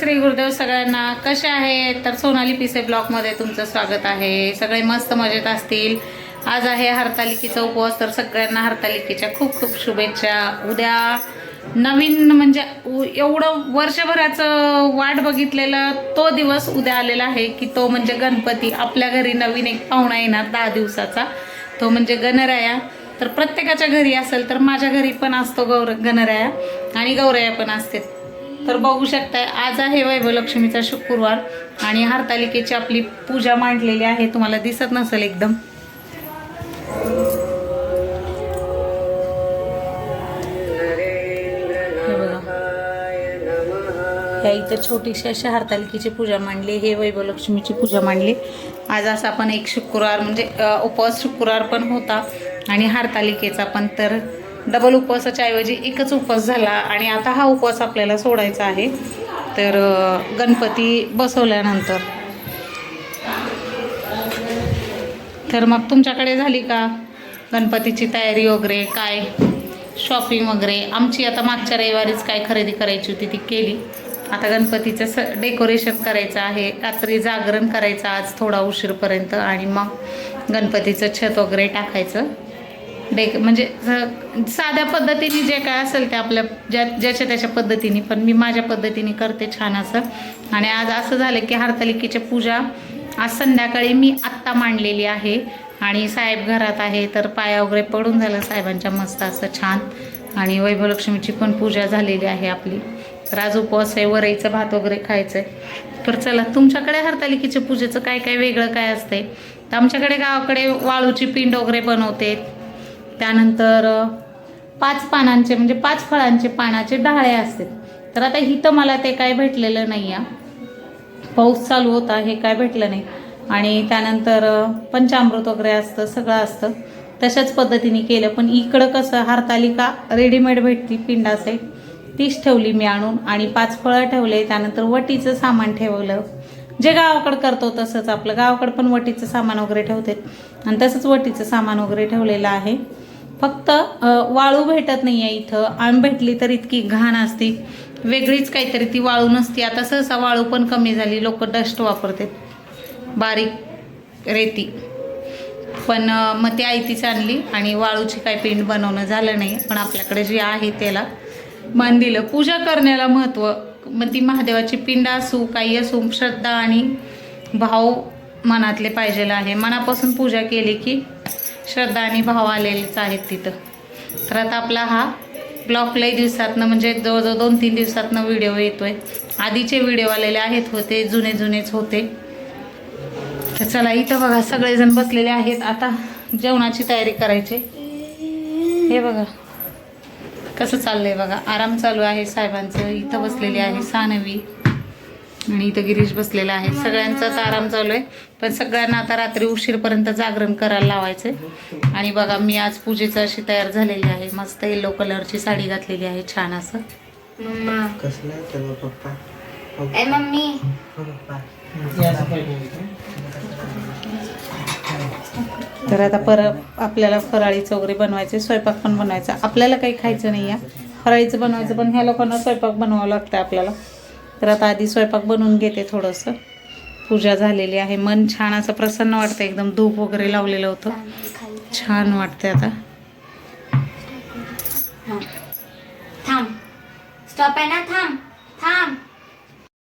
श्री गुरुदेव सगळ्यांना कसे आहेत? तर सोनाली पिसे ब्लॉकमध्ये तुमचं स्वागत आहे. सगळे मस्त मजेत असतील. आज आहे हरतालिकेचा उपवास तर सगळ्यांना हरतालिकेच्या खूप खूप शुभेच्छा. उद्या नवीन म्हणजे उ- एवढं वर्षभराचं वाट बघितलेलं तो दिवस उद्या आलेला आहे की तो म्हणजे गणपती. आपल्या घरी नवीन एक पाहुणा येणार दहा दिवसाचा. तो म्हणजे गणराया. तर प्रत्येकाच्या घरी असेल तर माझ्या घरी पण असतो गौर गणराया. आणि गौरया पण असते तर बघू शकताय आज आहे वैभवलक्ष्मीचा शुक्रवार आणि हरतालिकेची आपली पूजा मांडलेली आहे. तुम्हाला दिसत नसेल एकदम. या इथं छोटीशी अशी हरतालिकेची पूजा मांडली हे वैभवलक्ष्मीची पूजा मांडली. आज असा आपण एक शुक्रवार म्हणजे उपवास शुक्रवार पण होता आणि हरतालिकेचा पण तर डबल उपवासाच्या ऐवजी एकच उपवास झाला आणि आता हा उपवास आपल्याला सोडायचा आहे. तर गणपती बसवल्यानंतर. तर मग तुमच्याकडे झाली का गणपतीची तयारी वगैरे? काय शॉपिंग वगैरे? आमची आता मागच्या रविवारीच काय खरेदी करायची होती ती केली. आता गणपतीचं स डेकोरेशन करायचं आहे. रात्री जागरण करायचं आज थोडा उशीरपर्यंत आणि मग गणपतीचं छत वगैरे टाकायचं. डेक म्हणजे साध्या पद्धतीने जे काय असेल ते आपल्या ज्या ज्याच्या त्याच्या पद्धतीने पण मी माझ्या पद्धतीने करते छान असं. आणि आज असं झालं की हरतालिकेची पूजा आज संध्याकाळी मी आत्ता मांडलेली आहे. आणि साहेब घरात आहे तर पाया वगैरे पडून झालं साहेबांच्या मस्त असं छान. आणि वैभवलक्ष्मीची पण पूजा झालेली आहे आपली. तर आज उपवास आहे वरईचं भात वगैरे खायचं आहे तर चला तुमच्याकडे हरतालिकेच्या पूजेचं काय काय वेगळं काय असते तर आमच्याकडे गावाकडे वाळूची पिंड वगैरे बनवते त्यानंतर पाच पानांचे म्हणजे पाच फळांचे पानाचे डहाळे असतात तर आता इथं मला ते काय भेटलेलं नाही आहे पाऊस चालू होता हे काय भेटलं नाही. आणि त्यानंतर पंचामृत वगैरे असतं सगळं असतं. तशाच पद्धतीने केलं. पण इकडं कसं हरतालिका रेडीमेड भेटती पिंडाचे तीच ठेवली मी आणून. आणि पाच फळं ठेवले. त्यानंतर वटीचं सामान ठेवलं. जे गावाकडं करतो तसंच. आपलं गावाकडं पण वटीचं सामान वगैरे ठेवते. आणि तसंच वटीचं सामान वगैरे ठेवलेलं आहे. फक्त वाळू भेटत नाही आहे इथं. आम भेटली तर इतकी घाण असते. वेगळीच काहीतरी ती वाळू नसती. आता सहसा वाळू पण कमी झाली. लोक डस्ट वापरतात. बारीक रेती. पण मग ती आयतीच आणली आणि वाळूची काही पिंड बनवणं झालं नाही. पण आपल्याकडे जे आहे त्याला मान दिलं. पूजा करण्याला महत्त्व मग ती महादेवाची पिंड असू काही असू श्रद्धा आणि भाव मनातले पाहिजेला आहे. मनापासून पूजा केली की श्रद्धा आणि भाव आलेलेच आहेत तिथं. तर आता आपला हा ब्लॉग लई दिवसातनं म्हणजे जवळजवळ दोन तीन दिवसातनं व्हिडिओ येतो आहे आधीचे व्हिडिओ आलेले आहेत होते जुने जुनेच होते. तर चला इथं बघा सगळेजण बसलेले आहेत. आता जेवणाची तयारी करायची. हे बघा कसं चाललंय बघा. आराम चालू आहे साहेबांचं. इथं बसलेली आहे सानवी. आणि इथं गिरीश बसलेला आहे. सगळ्यांचाच आराम चालू आहे. पण सगळ्यांना आता रात्री उशीरपर्यंत जागरण करायला लावायचंय. आणि बघा मी आज पूजेचं अशी तयार झालेली आहे. मस्त येलो कलरची साडी घातलेली आहे. छान असं. हो तर आता परत आपल्याला फराळीचं वगैरे बनवायचे स्वयंपाक पण बनवायचा. आपल्याला काही खायचं नाही आहे. फराळीचं बनवायचं पण ह्या लोकांना स्वयंपाक बनवावं लागतं आपल्याला. तर आता आधी स्वयंपाक बनवून घेते थोडंसं. पूजा झालेली आहे. मन छान असं प्रसन्न वाटतं एकदम धूप वगैरे लावलेलं होतं. छान वाटते आता. थांब. स्टॉप आहे ना? थांब. थांब.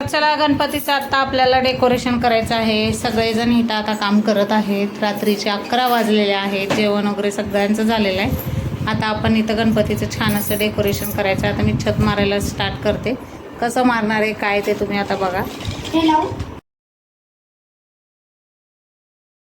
चला गणपतीचं आता आपल्याला डेकोरेशन करायचं आहे. सगळेजण इथं आता काम करत आहेत. रात्रीचे अकरा वाजलेले आहेत. जेवण वगैरे सगळ्यांचं झालेलं आहे. आता आपण इथं गणपतीचं छान असं डेकोरेशन करायचं आहे. आता मी छत मारायला स्टार्ट करते. कसं मारणार आहे काय ते तुम्ही आता बघा. हे